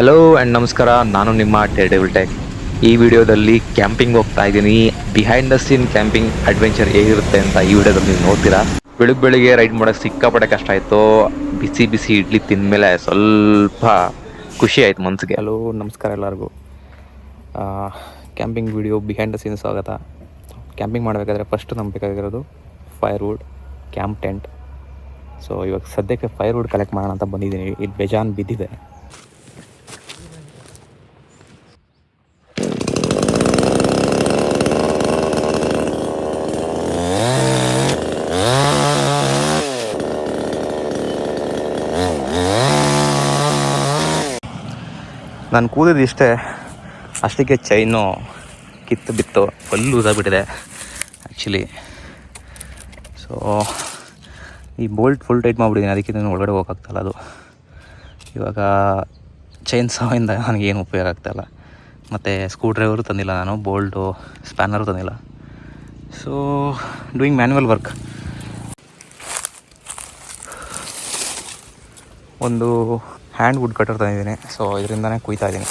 Hello and ನಮಸ್ಕಾರ, ನಾನು ನಿಮ್ಮ ಟೇಡೇಬಲ್ ಟೆಕ್ ಈ ವಿಡಿಯೋದಲ್ಲಿ ಕ್ಯಾಂಪಿಂಗ್ ಹೋಗ್ತಾ ಇದ್ದೀನಿ. Behind the scene camping adventure ಹೇಗಿರುತ್ತೆ ಅಂತ ಈ ವಿಡಿಯೋದಲ್ಲಿ ನೀವು ನೋಡ್ತೀರಾ? ಬೆಳಗ್ಗೆ ಬೆಳಿಗ್ಗೆ ರೈಡ್ ಮಾಡೋಕ್ಕೆ ಸಿಕ್ಕಾಪಟ್ಟೆ ಕಷ್ಟ ಆಯಿತು. ಬಿಸಿ ಬಿಸಿ ಇಡ್ಲಿ ತಿಂದಮೇಲೆ ಸ್ವಲ್ಪ ಖುಷಿ ಆಯಿತು ಮನಸ್ಸಿಗೆ ಹಲೋ ನಮಸ್ಕಾರ ಎಲ್ಲರಿಗೂ. Camping video behind the scene ಸ್ವಾಗತ. ಕ್ಯಾಂಪಿಂಗ್ ಮಾಡಬೇಕಾದ್ರೆ ಫಸ್ಟ್ ನಮ್ಗೆ ಬೇಕಾಗಿರೋದು ಫೈರ್ವುಡ್ ಕ್ಯಾಂಪ್ ಟೆಂಟ್ ಸೊ ಇವಾಗ ಸದ್ಯಕ್ಕೆ ಫೈರ್ವುಡ್ ಕಲೆಕ್ಟ್ ಮಾಡೋಣ ಅಂತ ಬಂದಿದ್ದೀನಿ. ಇದು ಬೇಜಾನ್ ಬಿದ್ದಿದೆ. ನಾನು ಕೂದಿದ್ದು ಇಷ್ಟೇ. ಅಷ್ಟಕ್ಕೆ ಚೈನು ಕಿತ್ತು ಬಿತ್ತು. ಫುಲ್ ಲೂಸಾಗ್ಬಿಟ್ಟಿದೆ ಆ್ಯಕ್ಚುಲಿ ಸೊ ಈ ಬೋಲ್ಟ್ ಫುಲ್ ಟೈಟ್ ಮಾಡಿಬಿಟ್ಟಿದ್ದೀನಿ ಅದಕ್ಕೆ ನಾನು ಒಳಗಡೆ ಹೋಗೋಕ್ಕಾಗ್ತಾಯಿಲ್ಲ ಅದು. ಇವಾಗ ಚೈನ್ ಸಾವಿಂದ ನನಗೇನು ಉಪಯೋಗ ಆಗ್ತಾಯಿಲ್ಲ ಮತ್ತು ಸ್ಕ್ರೂ ಡ್ರೈವರು ತಂದಿಲ್ಲ ನಾನು ಬೋಲ್ಟು ಸ್ಪ್ಯಾನರು ತಂದಿಲ್ಲ. ಸೊ ಡೂಯಿಂಗ್ ಮ್ಯಾನ್ಯುವಲ್ ವರ್ಕ್ ಒಂದು ಹ್ಯಾಂಡ್ ವುಡ್ ಕಟರ್ ತಂದಿದ್ದೀನಿ. ಸೊ ಇದರಿಂದನೇ ಕುಯ್ತಾ ಇದ್ದೀನಿ.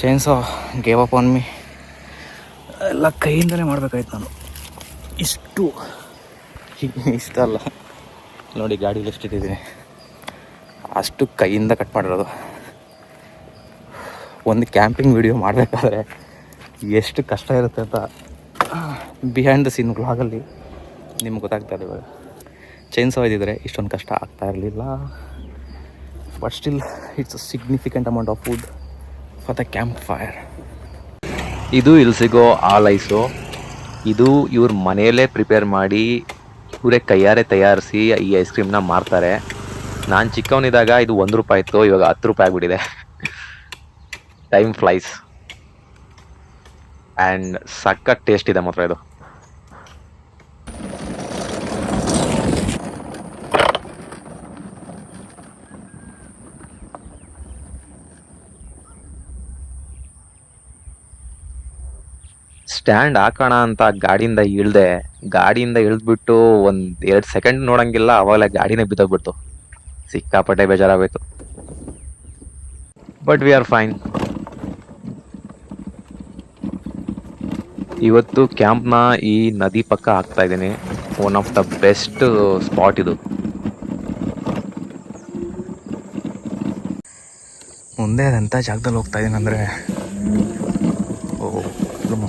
Chainsaw gave up on me ಎಲ್ಲ ಕೈಯಿಂದಲೇ ಮಾಡಬೇಕಾಯ್ತು ನಾನು. ಇಷ್ಟು. ಇಷ್ಟ ಅಲ್ಲ. ನೋಡಿ ಗಾಡೀಲಿ ಎಷ್ಟು ಅಷ್ಟು ಕೈಯಿಂದ ಕಟ್ ಮಾಡಿರೋದು. ಒಂದು ಕ್ಯಾಂಪಿಂಗ್ ವಿಡಿಯೋ ಮಾಡಬೇಕಾದ್ರೆ ಎಷ್ಟು ಕಷ್ಟ ಇರುತ್ತೆ ಅಂತ ಬಿಹೈಂಡ್ ದ ಸೀನ್ ವ್ಲಾಗಲ್ಲಿ ನಿಮ್ಗೆ ಗೊತ್ತಾಗ್ತಾ ಇದೆ ಇವಾಗ. ಚೈನ್ ಇದ್ದಿದ್ರೆ ಇಷ್ಟೊಂದು ಕಷ್ಟ ಆಗ್ತಾ ಇರಲಿಲ್ಲ. But still it's a significant amount of food for the camp fire ಇದು ಇಲ್ಲಿ ಸಿಗೋ ಆಲ್ ಐಸು ಇದು ಇವ್ರ ಮನೆಯಲ್ಲೇ ಪ್ರಿಪೇರ್ ಮಾಡಿ ಇವರೇ ಕೈಯಾರೆ ತಯಾರಿಸಿ ಈ ಐಸ್ ಕ್ರೀಮ್ನ ಮಾರ್ತಾರೆ. ನಾನು ಚಿಕ್ಕವನಿದ್ದಾಗ ಇದು ಒಂದು ರೂಪಾಯಿ ಇತ್ತು, ಇವಾಗ ಹತ್ತು ರೂಪಾಯಿ ಆಗಿಬಿಟ್ಟಿದೆ. ಟೈಮ್ ಫ್ಲೈಸ್ ಆ್ಯಂಡ್ ಸಖತ್ ಟೇಸ್ಟ್ ಇದೆ ಮಾತ್ರ ಇದು ಸ್ಟ್ಯಾಂಡ್ ಹಾಕೋಣ ಅಂತ ಗಾಡಿಯಿಂದ ಇಳ್ದೆ, ಗಾಡಿಯಿಂದ ಇಳಿದ್ಬಿಟ್ಟು ಒಂದ್ ಎರಡ್ ಸೆಕೆಂಡ್ ನೋಡಂಗಿಲ್ಲ, ಅವಾಗಲೇ ಗಾಡಿನೇ ಬಿದ್ದೋಗ್ಬಿಡ್ತು. ಸಿಕ್ಕಾಪಟ್ಟೆ ಬೇಜಾರಾಗೋಯ್ತು. ಬಟ್ ವಿ ಆರ್ ಫೈನ್ ಇವತ್ತು ಕ್ಯಾಂಪ್ನ ಈ ನದಿ ಪಕ್ಕ ಹಾಕ್ತಾ ಇದ್ದೀನಿ. One of the best spot ಇದು. ಮುಂದೆ ಅದಂಥ ಜಾಗದಲ್ಲಿ ಹೋಗ್ತಾ ಇದ್ದೀನಿ ಅಂದರೆ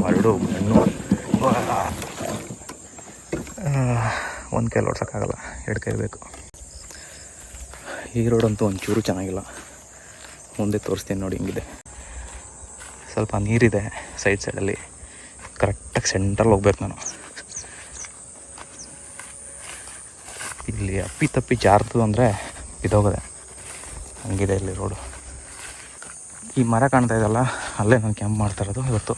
ಮರಡು, ಮಣ್ಣು. ಒಂದು ಕೈಲಿ ಓಡ್ಸೋಕ್ಕಾಗಲ್ಲ ಎರಡು ಕೈ ಬೇಕು. ಈ ರೋಡ್ ಅಂತೂ ಒಂಚೂರು ಚೆನ್ನಾಗಿಲ್ಲ. ಮುಂದೆ ತೋರಿಸ್ತೀನಿ ನೋಡಿ, ಹಿಂಗಿದೆ. ಸ್ವಲ್ಪ ನೀರಿದೆ ಸೈಡ್ ಸೈಡಲ್ಲಿ ಕರೆಕ್ಟಾಗಿ ಸೆಂಟ್ರಲ್ಲಿ ಹೋಗ್ಬೇಕು ನಾನು. ಇಲ್ಲಿ ಅಪ್ಪಿ ತಪ್ಪಿ ಜಾರದು ಅಂದರೆ ಇದೋಗದೆ ಹಂಗಿದೆ ಇಲ್ಲಿ ರೋಡು. ಈ ಮರ ಕಾಣ್ತಾ ಇದೆಯಲ್ಲ, ಅಲ್ಲೇ ನಾನು ಕ್ಯಾಂಪ್ ಮಾಡ್ತಾ ಇರೋದು ಇವತ್ತು.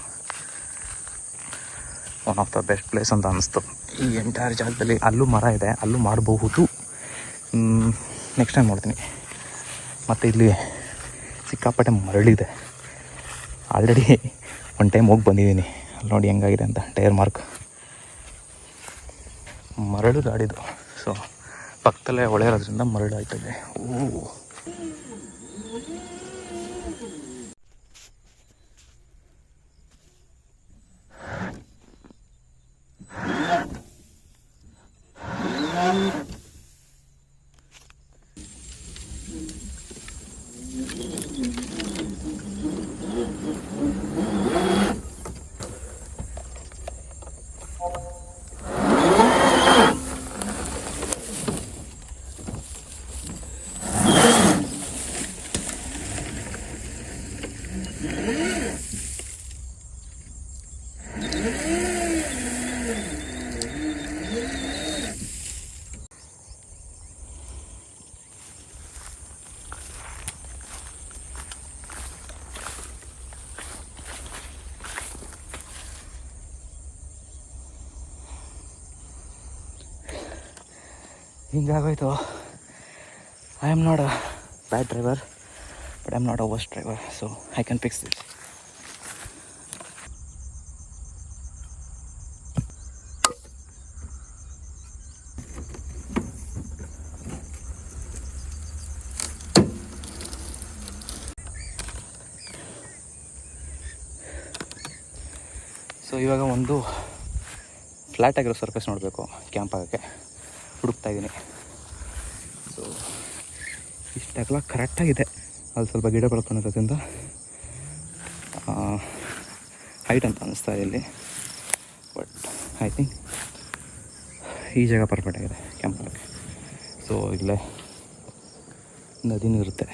One of the best place ಅಂತ ಅನ್ನಿಸ್ತು ಈ ಎಂಟೈರ್ ಜಾಗದಲ್ಲಿ ಅಲ್ಲೂ ಮರ ಇದೆ, ಅಲ್ಲೂ ಮಾಡಬಹುದು. ನೆಕ್ಸ್ಟ್ ಟೈಮ್ ಮಾಡ್ತೀನಿ ಮತ್ತು ಇಲ್ಲಿ ಸಿಕ್ಕಾಪಟ್ಟೆ ಮರಳಿದೆ. ಆಲ್ರೆಡಿ ಒನ್ ಟೈಮ್ ಹೋಗಿ ಬಂದಿದ್ದೀನಿ. ನೋಡಿ ಹೆಂಗಾಗಿದೆ ಅಂತ. Tyre mark. ಮರಳು ಗಾಡಿದು ಸೊ ಪಕ್ಕದಲ್ಲೇ ಹೊಳೆ ಇರೋದ್ರಿಂದ ಮರಳು ಆಯ್ತದೆ. ಓ. ಹಿಂಗಾಗೋಯ್ತು. I am not a bad driver but I am not a worst driver so I can fix this so ಇವಾಗ ಒಂದು ಫ್ಲ್ಯಾಟ್ ಆಗಿರೋ ಸರ್ಫೇಸ್ ನೋಡಬೇಕು ಕ್ಯಾಂಪ್ ಆಗೋಕ್ಕೆ. ಹುಡುಕ್ತಾ ಇದ್ದೀನಿ. ಸೊ ಇಷ್ಟೆಲ್ಲ ಕರೆಕ್ಟಾಗಿದೆ ಅಲ್ಲಿ ಸ್ವಲ್ಪ ಗಿಡ ಬೆಳ್ಕೊಂಡಿರೋದ್ರಿಂದ ಹೈಟ್ ಅಂತ ಅನ್ನಿಸ್ತಾ ಇಲ್ಲಿ. ಬಟ್ ಐ ಥಿಂಕ್ ಈ ಜಾಗ ಪರ್ಫೆಕ್ಟ್ ಆಗಿದೆ ಕ್ಯಾಂಪ್ ಆಗೋಕ್ಕೆ ಸೊ ಇಲ್ಲೇ ನದಿನೂ ಇರುತ್ತೆ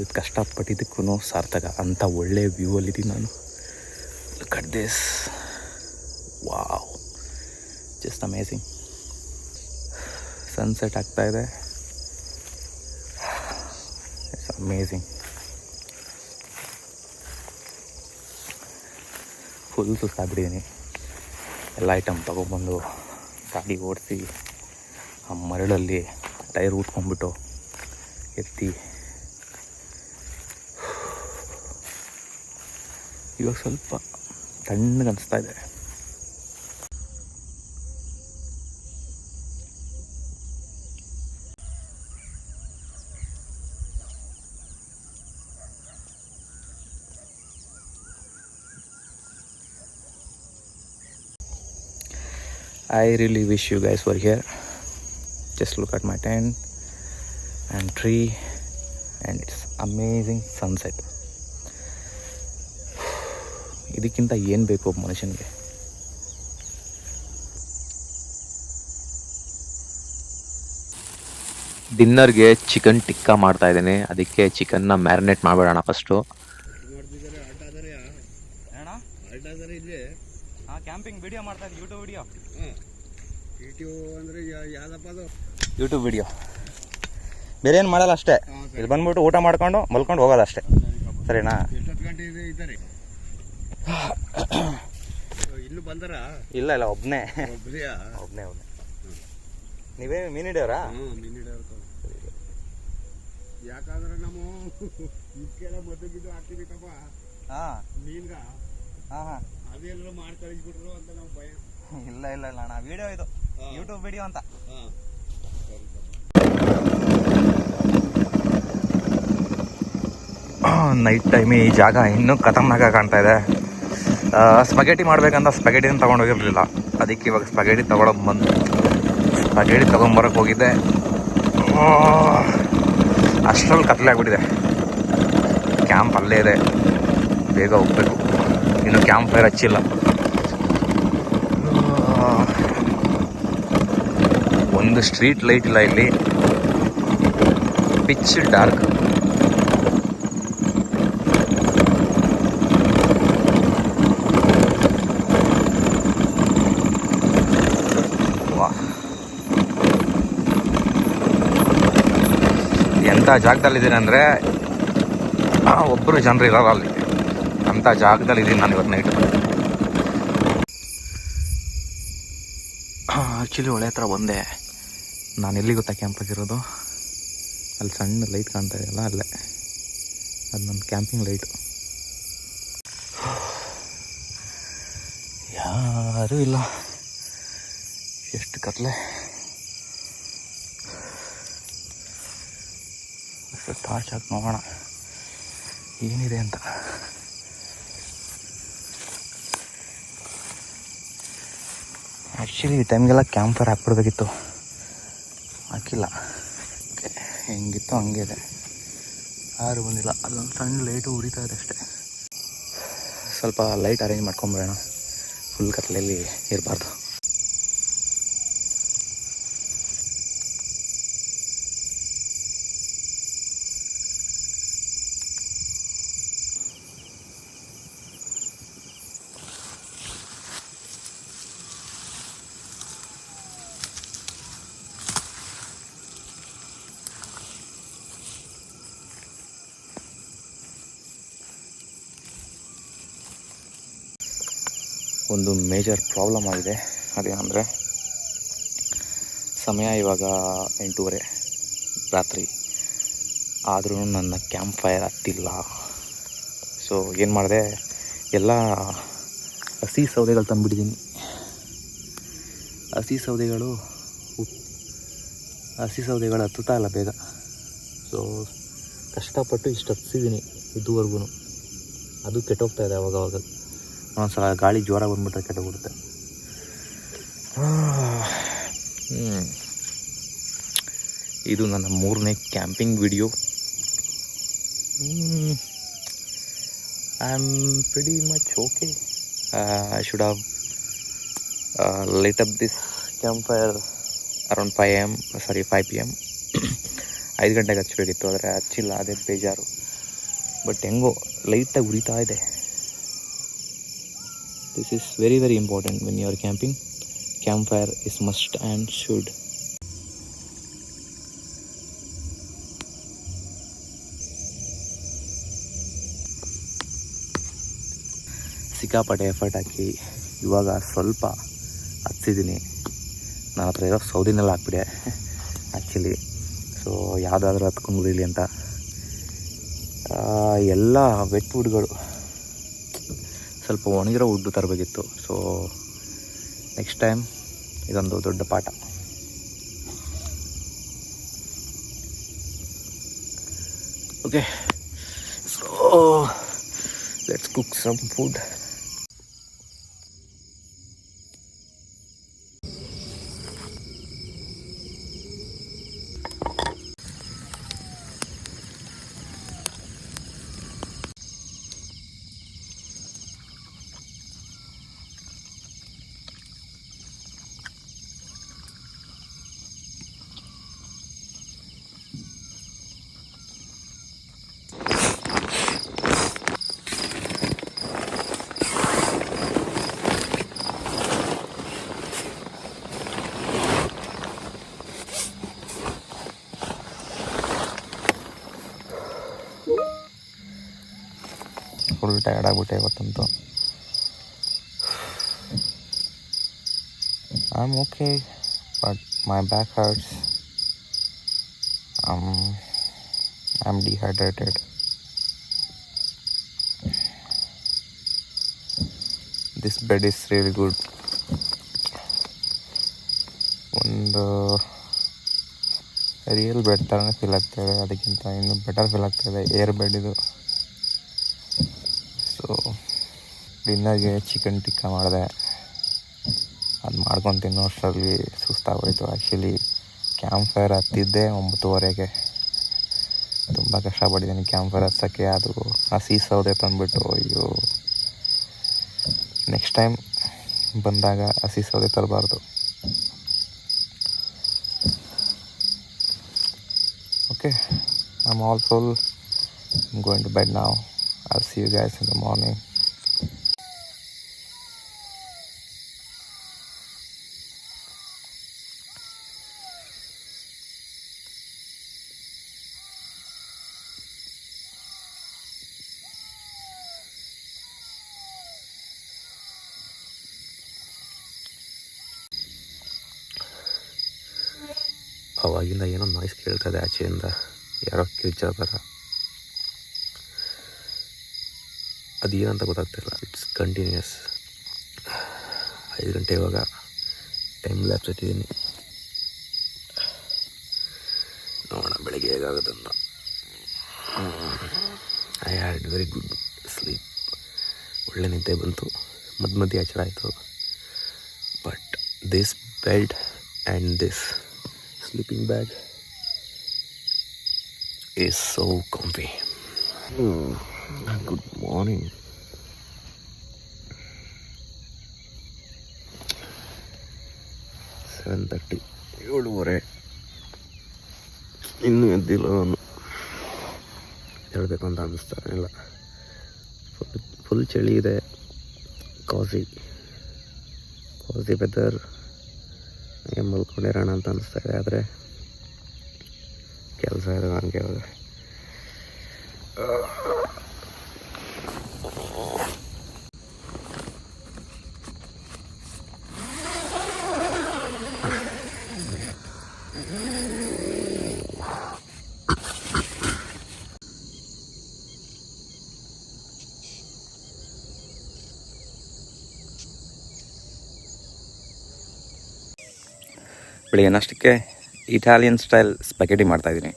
ಇವತ್ತು ಕಷ್ಟಪಟ್ಟಿದ್ದಕ್ಕೂ ಸಾರ್ಥಕ. ಅಂಥ ಒಳ್ಳೆಯ ವ್ಯೂ ಅಲ್ಲಿದ್ದೀನಿ ನಾನು. Cut this wow just amazing sunset ಆಗ್ತಾ ಇದೆ. ಇಟ್ಸ್ ಅಮೇಝಿಂಗ್ ಫುಲ್ ಸುಸ್ತಾಗ್ಬಿಟ್ಟಿದ್ದೀನಿ ಎಲ್ಲ ಐಟಮ್ ತೊಗೊಬಂದು ಗಾಡಿ ಓಡಿಸಿ ಆ ಮರಳಲ್ಲಿ ಟೈರ್ ಉಟ್ಕೊಂಡ್ಬಿಟ್ಟು ಎತ್ತಿ ಇವಾಗ ಸ್ವಲ್ಪ ತಣ್ಣಗೆ ಅನಿಸ್ತಾ ಇದೆ I really wish you guys were here. Just look at my tent and tree, and it's amazing sunset. ಇದಕ್ಕಿಂತ ಏನು ಬೇಕು ಒಬ್ಬ ಮನುಷ್ಯನಿಗೆ? ಡಿನ್ನರ್ಗೆ ಚಿಕನ್ ಟಿಕ್ಕಾ ಮಾಡ್ತಾ ಇದ್ದೀನಿ. ಅದಕ್ಕೆ ಚಿಕನ್ನ ಮ್ಯಾರಿನೇಟ್ ಮಾಡಬೇಡಣ ಫಸ್ಟು. ಕ್ಯಾಂಪಿಂಗ್ ವಿಡಿಯೋ ಮಾಡ್ತಾ ಇದ್ದೀನಿ ಯೂಟ್ಯೂಬ್ ವಿಡಿಯೋ. ಅಂದರೆ ಯಾವ್ದಪ್ಪ ಅದು ಯೂಟ್ಯೂಬ್ ವಿಡಿಯೋ. ಬೇರೆ ಏನು ಮಾಡಲ್ಲ ಅಷ್ಟೇ. ಇಲ್ಲಿ ಬಂದ್ಬಿಟ್ಟು ಊಟ ಮಾಡ್ಕೊಂಡು ಮಲ್ಕೊಂಡು ಹೋಗೋದು ಅಷ್ಟೇ ಸರಿನಾ ಎಷ್ಟೊತ್ತು ಗಂಟೆ ಇದೆ ಇದ್ದಾರೆ ಇನ್ನು ಬಂದರ? ಇಲ್ಲ ಇಲ್ಲ ಒಬ್ನೇ. ಒಬ್ನೇ ಒಬ್ನೇ. ಒಬ್ಬನೇ ನೀವೇ ಮೀನ್ ಹಿಡಿಯೋರಾ ಮೀನ್ ಹಿಡಿಯೋರು ಯಾಕಂದ್ರೆ ನಾವು ಇದಕ್ಕೆಲ್ಲ ಮದ್ದು ಗಿದ್ದು ಹಾಕ್ತಿಬೇಕಪ್ಪ ಹಾಂ. ಮೀನ್ಗ. ಹಾಂ ಹಾ. ಅದೆಲ್ಲ ಮಾಡಿ ಕಳಿಸ್ಬಿಟ್ರು ಅಂತ ನಾವು ಭಯ. ಇಲ್ಲ ಇಲ್ಲ ಇಲ್ಲ ಅಣ್ಣ ವಿಡಿಯೋ ಇದು. ಯೂಟ್ಯೂಬ್ ವಿಡಿಯೋ ಅಂತ. ಹಾಂ. ನೈಟ್ ಟೈಮ್ ಈ ಜಾಗ ಇನ್ನೂ ಕತಮ್ನಾಗ ಕಾಣ್ತಾ ಇದೆ. ಸ್ಪಗೆಟಿ ಮಾಡ್ಬೇಕಂತ ಸ್ಪಗೆಟಿನ ತೊಗೊಂಡೋಗಿರಲಿಲ್ಲ. ಅದಕ್ಕೆ ಇವಾಗ ಸ್ಪಗೆಟಿ ತೊಗೊಳಕ್ಕೆ ಬಂದು ಸ್ಪಗೆಟಿ ತೊಗೊಂಬರಕ್ಕೆ ಹೋಗಿದ್ದೆ. ಅಷ್ಟರಲ್ಲಿ ಕತ್ಲೆ ಆಗ್ಬಿಟ್ಟಿದೆ. ಕ್ಯಾಂಪ್ ಅಲ್ಲೇ ಇದೆ. ಬೇಗ ಹೋಗ್ಬೇಕು. ಇನ್ನು ಕ್ಯಾಂಪ್ ಫೈರ್ ಹಚ್ಚಿಲ್ಲ. ಒಂದು ಸ್ಟ್ರೀಟ್ ಲೈಟ್ ಇಲ್ಲ ಇಲ್ಲಿ. ಪಿಚ್ ಡಾರ್ಕ್ ಎಂಥ ಜಾಗದಲ್ಲಿದ್ದೀನಿ ಅಂದರೆ ಒಬ್ಬರು ಜನರು ಇರೋಲ್ಲ ಅಲ್ಲಿ. ಅಂಥ ಜಾಗದಲ್ಲಿದ್ದೀನಿ ನಾನು ಇವತ್ತು ನೈಟ್ ಆ್ಯಕ್ಚುಲಿ ಒಳ್ಳೆ ಹತ್ರ ಬಂದೆ. ನಾನು ಎಲ್ಲಿ ಗೊತ್ತಾ ಕ್ಯಾಂಪಾಗಿರೋದು ಅಲ್ಲಿ ಸಣ್ಣ ಲೈಟ್ ಕಾಣ್ತಾ ಇದೆಯಲ್ಲ ಅಲ್ಲೇ. ಅದು ನನ್ನ ಕ್ಯಾಂಪಿಂಗ್ ಲೈಟು ಯಾರೂ ಇಲ್ಲ. ಎಷ್ಟು ಕತ್ಲೆ. ಅಷ್ಟು ಟಾರ್ಚ್ ಹಾಕಿ ನೋಡೋಣ. ಏನಿದೆ ಅಂತ. ಆ್ಯಕ್ಚುಲಿ ಈ ಟೈಮ್ಗೆಲ್ಲ ಕ್ಯಾಂಪ್ ಫೈರ್ ಹಾಕ್ಬಿಡ್ಬೇಕಿತ್ತು. ಹಾಕಿಲ್ಲ. ಹೆಂಗಿತ್ತು ಹಂಗೆ ಇದೆ. ಯಾರು ಬಂದಿಲ್ಲ. ಅಲ್ಲೊಂದು ಸಣ್ಣ ಲೈಟು ಉರಿತಾ ಇದೆ ಅಷ್ಟೇ. ಸ್ವಲ್ಪ ಲೈಟ್ ಅರೇಂಜ್ ಮಾಡ್ಕೊಂಬಿಡೋಣ ಫುಲ್ ಕತ್ಲೆಯಲ್ಲಿ ಇರಬಾರ್ದು. ಒಂದು ಮೇಜರ್ ಪ್ರಾಬ್ಲಮ್ ಆಗಿದೆ. ಅದೇನಂದರೆ, ಸಮಯ ಇವಾಗ ಎಂಟೂವರೆ ರಾತ್ರಿ. ಆದರೂ ನನ್ನ ಕ್ಯಾಂಪ್ ಫೈರ್ ಹತ್ತಿಲ್ಲ ಸೊ ಏನು ಮಾಡಿದೆ? ಎಲ್ಲ ಹಸಿ ಸೌದೆಗಳು ತಂದುಬಿಟ್ಟಿದ್ದೀನಿ ಹಸಿ ಸೌದೆಗಳು ಹಸಿ ಸೌದೆಗಳು ಹತ್ತುತ್ತಾ ಇಲ್ಲ ಬೇಗ. ಸೊ ಕಷ್ಟಪಟ್ಟು ಇಷ್ಟು ಹತ್ತಿಸಿದ್ದೀನಿ ಇದುವರೆಗೂ ಅದು ಕೆಟ್ಟೋಗ್ತಾ ಇದೆ ಅವಾಗ ಒಂದ್ಸಲ ಗಾಳಿ ಜ್ವರ ಬಂದ್ಬಿಟ್ರೆ ಕೆಟ್ಟೋಗ್ಬಿಡುತ್ತೆ ಬಿಡುತ್ತೆ ಇದು ನನ್ನ ಮೂರನೇ camping video. I am pretty much okay I should have light up this camp fire around five M sorry five P M ಐದು ಗಂಟೆಗೆ ಹಚ್ಚಬೇಕಿತ್ತು ಆದರೆ ಹಚ್ಚಿಲ್ಲ, ಅದೇ ಬೇಜಾರು. ಬಟ್ ಹೆಂಗೋ ಲೈಟಾಗಿ ಉರಿತಾ ಇದೆ. This is very very important when you are camping. Campfire is must and should. ಸಿಕ್ಕಾಪಟ್ಟೆ ಎಫರ್ಟ್ ಹಾಕಿ ಇವಾಗ ಸ್ವಲ್ಪ ಹಚ್ಚಿದ್ದೀನಿ ನನ್ನ ಹತ್ರ ಇರೋ ಸೌದಿನಲ್ಲಿ ಹಾಕ್ಬಿಟ್ಟೆ ಆ್ಯಕ್ಚುಲಿ ಸೊ ಯಾವುದಾದ್ರೂ ಹತ್ಕೊಂಡು ಉರಿಲಿ ಅಂತ ಎಲ್ಲ ವೆಟ್ ವುಡ್ಗಳು ಸ್ವಲ್ಪ ಒಣಗಿರೋ ವುಡ್ಡು ತರಬೇಕಿತ್ತು. ಸೊ ನೆಕ್ಸ್ಟ್ ಟೈಮ್ ಇದೊಂದು ದೊಡ್ಡ ಪಾಠ. Okay so let's cook some food full tired ಆಗಿಬಿಟ್ಟೆ ಇವತ್ತಂತೂ. I am okay but my back hurts I am dehydrated this bed is really good ಒಂದು ರಿಯಲ್ ಬೆಡ್ ಥರನೇ ಫೀಲ್ ಆಗ್ತಾಯಿದೆ ಅದಕ್ಕಿಂತ ಇನ್ನೂ ಬೆಟರ್ ಫೀಲ್ ಆಗ್ತಾಯಿದೆ air bed ಇದು ಸೊ ಡಿನ್ನರ್ಗೆ chicken tikka ಮಾಡಿದೆ. ಅದು ಮಾಡ್ಕೊಂಡು ತಿನ್ನೋ ಅಷ್ಟರಲ್ಲಿ ಸುಸ್ತಾಗೋಯಿತು. ಆ್ಯಕ್ಚುಲಿ ಕ್ಯಾಂಪ್ ಫೈರ್ ಹತ್ತಿದ್ದೆ ಒಂಬತ್ತುವರೆಗೆ. ತುಂಬ ಕಷ್ಟಪಟ್ಟಿದ್ದೀನಿ ಕ್ಯಾಂಪ್ ಫೈರ್ ಹಚ್ಚೋಕ್ಕೆ ಅದು ಹಸಿ ಸೌದೆ ತಂದುಬಿಟ್ಟು, ಅಯ್ಯೋ. ನೆಕ್ಸ್ಟ್ ಟೈಮ್ ಬಂದಾಗ ಹಸಿ ಸೌದೆ ತರಬಾರ್ದು. Okay I am all full going to bed ನಾವು now. See you guys in the the morning. ಅವಾಗಿಂದ ಏನೋ ನಾಯ್ಸ್ ಕೇಳ್ತದೆ ಆಚೆಯಿಂದ ಯಾರೋ ಕಿರ್ಚಾದಾರ ಅದು ಏನಂತ ಗೊತ್ತಾಗ್ತಿಲ್ಲ. ಇಟ್ಸ್ ಕಂಟಿನ್ಯೂಯಸ್ ಐದು ಗಂಟೆ ಇವಾಗ. ಟೈಮ್ ಲ್ಯಾಪ್ಸ್ ಇಟ್ಟಿದ್ದೀನಿ ನೋಡೋಣ, ಬೆಳಗ್ಗೆ ಹೇಗಾಗುತ್ತಂತ I had very good sleep ಒಳ್ಳೆ ನಿದ್ದೆ ಬಂತು. ಮಧ್ಯ ಮಧ್ಯೆ ಆಚರ ಆಯಿತು. But this belt and this sleeping bag is comfy. Mm. Good morning seven thirty ಏಳುವರೆ. ಇನ್ನೂ ಎದ್ದಿಲ್ಲ ಅವನು ಹೇಳಬೇಕು ಅಂತ ಅನ್ನಿಸ್ತಾ ಇಲ್ಲ. ಫುಲ್ ಫುಲ್ ಚಳಿ ಇದೆ. ಕಾಫಿ ಕಾಫಿ ಬೆದರ್ ಮಲ್ಕೊಂಡಿರೋಣ ಅಂತ ಅನ್ನಿಸ್ತಾ ಇದೆ, ಆದರೆ ಕೆಲಸ ನನ್ನ ಕೆಲಸ ಬೆಳಿಗ್ಗೆ ನಾಷ್ಟಕ್ಕೆ ಇಟಾಲಿಯನ್ ಸ್ಟೈಲ್ ಮಾಡ್ತಾ ಇದ್ದೀನಿ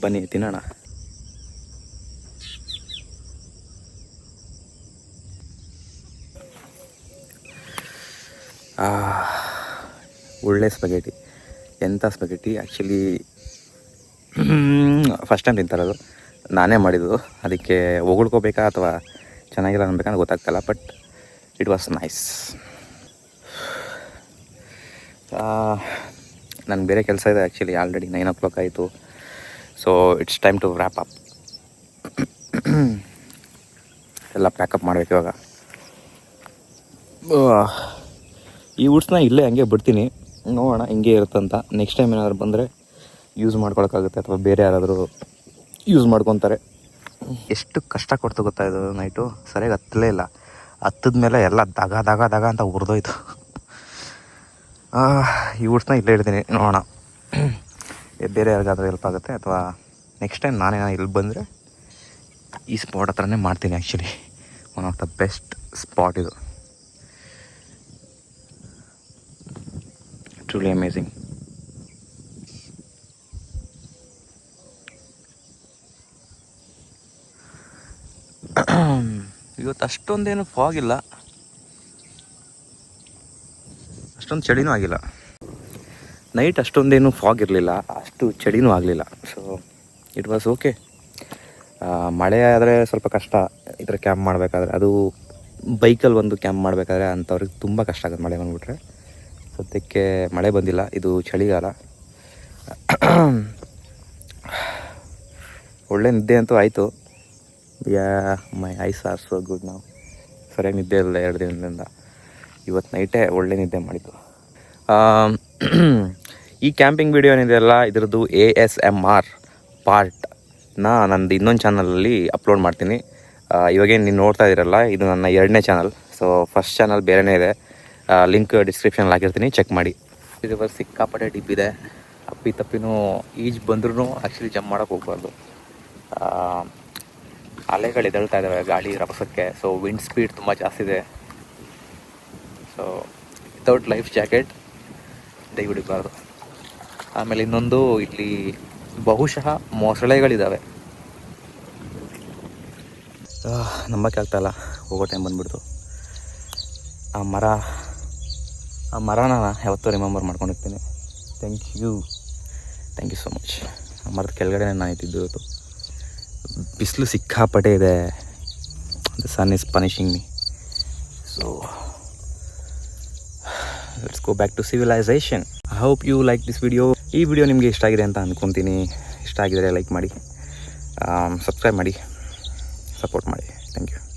ಬನ್ನಿ ತಿನ್ನೋಣ ಆ, ಒಳ್ಳೆ ಸ್ಪಗೆಟಿ. ಎಂಥ ಸ್ಪಗೆಟಿ? ಆ್ಯಕ್ಚುಲಿ ಫಸ್ಟ್ ಟೈಮ್ ತಿಂತಾರದು ನಾನೇ ಮಾಡಿದ್ದು. ಅದಕ್ಕೆ ಹೊಗಳ್ಕೋಬೇಕಾ ಅಥವಾ ಚೆನ್ನಾಗಿಲ್ಲ ಅನ್ಬೇಕಂತ ಗೊತ್ತಾಗ್ತಲ್ಲ ಬಟ್ ಇಟ್ ವಾಸ್ ನೈಸ್ ನನಗೆ ಬೇರೆ ಕೆಲಸ ಇದೆ actually already nine o'clock ಆಯಿತು. So it's time to wrap up ಎಲ್ಲ ಪ್ಯಾಕಪ್ ಮಾಡಬೇಕು ಇವಾಗ. ಈ ವುಡ್ಸ್ನ ಇಲ್ಲೇ ಹಂಗೆ ಬಿಡ್ತೀನಿ. ನೋಡೋಣ ಹಿಂಗೆ ಇರುತ್ತಂತ. ನೆಕ್ಸ್ಟ್ ಟೈಮ್ ಏನಾದರೂ ಬಂದರೆ ಯೂಸ್ ಮಾಡ್ಕೊಳಕ್ಕಾಗುತ್ತೆ ಅಥವಾ ಬೇರೆ ಯಾರಾದರೂ ಯೂಸ್ ಮಾಡ್ಕೊತಾರೆ. ಎಷ್ಟು ಕಷ್ಟ ಕೊಡ್ತು ಗೊತ್ತಾ ಇದು ನೈಟು ಸರಿಯಾಗಿ ಹತ್ತಲೇ ಇಲ್ಲ. ಹತ್ತದ ಮೇಲೆ ಎಲ್ಲ ದಗ ದಗ ದಗ ಅಂತ ಉರಿದೋಯ್ತು. ಈ ವುಡ್ಸ್ನ ಇಲ್ಲೇ ಇಡ್ತೀನಿ. ನೋಡೋಣ. ಬೇರೆ ಯಾರಿಗಾದ್ರೂ ಹೆಲ್ಪ್ ಆಗುತ್ತೆ ಅಥವಾ ನೆಕ್ಸ್ಟ್ ಟೈಮ್ ನಾನೇನೋ ಇಲ್ಲಿ ಬಂದರೆ ಈ ಸ್ಪಾಟ್ ಹತ್ರನೇ ಮಾಡ್ತೀನಿ actually one of the best spot ಇದು. Truly amazing. ಇವತ್ತು ಅಷ್ಟೊಂದೇನು ಫಾಗ್ ಇಲ್ಲ. ಅಷ್ಟೊಂದು ಚಳಿನೂ ಆಗಿಲ್ಲ. ನೈಟ್ ಅಷ್ಟೊಂದೇನು ಫಾಗ್ ಇರಲಿಲ್ಲ. ಅಷ್ಟು ಚಳಿನೂ ಆಗಲಿಲ್ಲ. ಸೊ ಇಟ್ ವಾಸ್ ಓಕೆ ಮಳೆ ಆದರೆ ಸ್ವಲ್ಪ ಕಷ್ಟ. ಈ ಥರ ಕ್ಯಾಂಪ್ ಮಾಡಬೇಕಾದ್ರೆ, ಅದು ಬೈಕಲ್ಲಿ ಒಂದು ಕ್ಯಾಂಪ್ ಮಾಡಬೇಕಾದ್ರೆ ಅಂಥವ್ರಿಗೆ ತುಂಬ ಕಷ್ಟ ಆಗುತ್ತೆ ಮಳೆ ಬಂದುಬಿಟ್ರೆ. ಸದ್ಯಕ್ಕೆ ಮಳೆ ಬಂದಿಲ್ಲ, ಇದು ಚಳಿಗಾಲ. ಒಳ್ಳೆ ನಿದ್ದೆ ಅಂತೂ ಆಯಿತು. Yeah, my eyes are so good ನಾವು. ಸರಿಯಾಗಿ ನಿದ್ದೆ ಇಲ್ಲ ಎರಡು ದಿನದಿಂದ. ಇವತ್ತು ನೈಟೇ ಒಳ್ಳೆ ನಿದ್ದೆ ಮಾಡಿದ್ದು. ಈ ಕ್ಯಾಂಪಿಂಗ್ ವಿಡಿಯೋ ಏನಿದೆಯಲ್ಲ ಇದರದ್ದು ಎ ಎಸ್ ಎಂ ಆರ್ ಪಾರ್ಟ್ನ ನಂದು ಇನ್ನೊಂದು ಚಾನಲಲ್ಲಿ ಅಪ್ಲೋಡ್ ಮಾಡ್ತೀನಿ. ಇವಾಗೇನು ನೀವು ನೋಡ್ತಾ ಇದ್ದೀರಲ್ಲ ಇದು ನನ್ನ ಎರಡನೇ ಚಾನಲ್. ಸೊ, ಫಸ್ಟ್ ಚಾನಲ್ ಬೇರೆನೇ ಇದೆ. ಲಿಂಕ್ ಡಿಸ್ಕ್ರಿಪ್ಷನಲ್ಲಿ ಹಾಕಿರ್ತೀನಿ ಚೆಕ್ ಮಾಡಿ. ಇದು ಬರ್ ಸಿಕ್ಕಾಪಟ್ಟೆ ಡಿಪ್ ಇದೆ. ಅಪ್ಪಿ ತಪ್ಪಿನೂ ಈಜ್ ಬಂದ್ರೂ ಆ್ಯಕ್ಚುಲಿ ಜಂಪ್ ಮಾಡೋಕೆ ಹೋಗ್ಬಾರ್ದು. ಅಲೆಗಳು ಎದಳ್ತಾ ಇದ್ದಾವೆ ಗಾಳಿ ರಭಸಕ್ಕೆ ಸೊ ವಿಂಡ್ ಸ್ಪೀಡ್ ತುಂಬ ಜಾಸ್ತಿ ಇದೆ. ಸೊ ವಿತೌಟ್ ಲೈಫ್ ಜಾಕೆಟ್ ದಯವಿಡಬಾರ್ದು ಆಮೇಲೆ ಇನ್ನೊಂದು, ಇಲ್ಲಿ ಬಹುಶಃ ಮೊಸಳೆಗಳಿದ್ದಾವೆ ನಂಬಕ್ಕೆ ಆಗ್ತಾಯಿಲ್ಲ ಹೋಗೋ ಟೈಮ್ ಬಂದ್ಬಿಡ್ತು. ಆ ಮರ ಆ ಮರನ ಯಾವತ್ತೂ remember ಮಾಡ್ಕೊಂಡಿರ್ತೀನಿ. Thank you thank you so much ಆ ಮರದ ಕೆಳಗಡೆ ನಾನು ಆಯ್ತಿದ್ದು ಇವತ್ತು ಬಿಸಿಲು ಸಿಕ್ಕಾಪಟ್ಟೆ ಇದೆ. The sun is punishing me so let's go back to civilization I hope you like this video ಈ ವಿಡಿಯೋ ನಿಮಗೆ ಇಷ್ಟ ಆಗಿದೆ ಅಂತ ಅಂದ್ಕೊತೀನಿ ಇಷ್ಟ ಆಗಿದರೆ ಲೈಕ್ ಮಾಡಿ. ಸಬ್ಸ್ಕ್ರೈಬ್ ಮಾಡಿ. ಸಪೋರ್ಟ್ ಮಾಡಿ. Thank you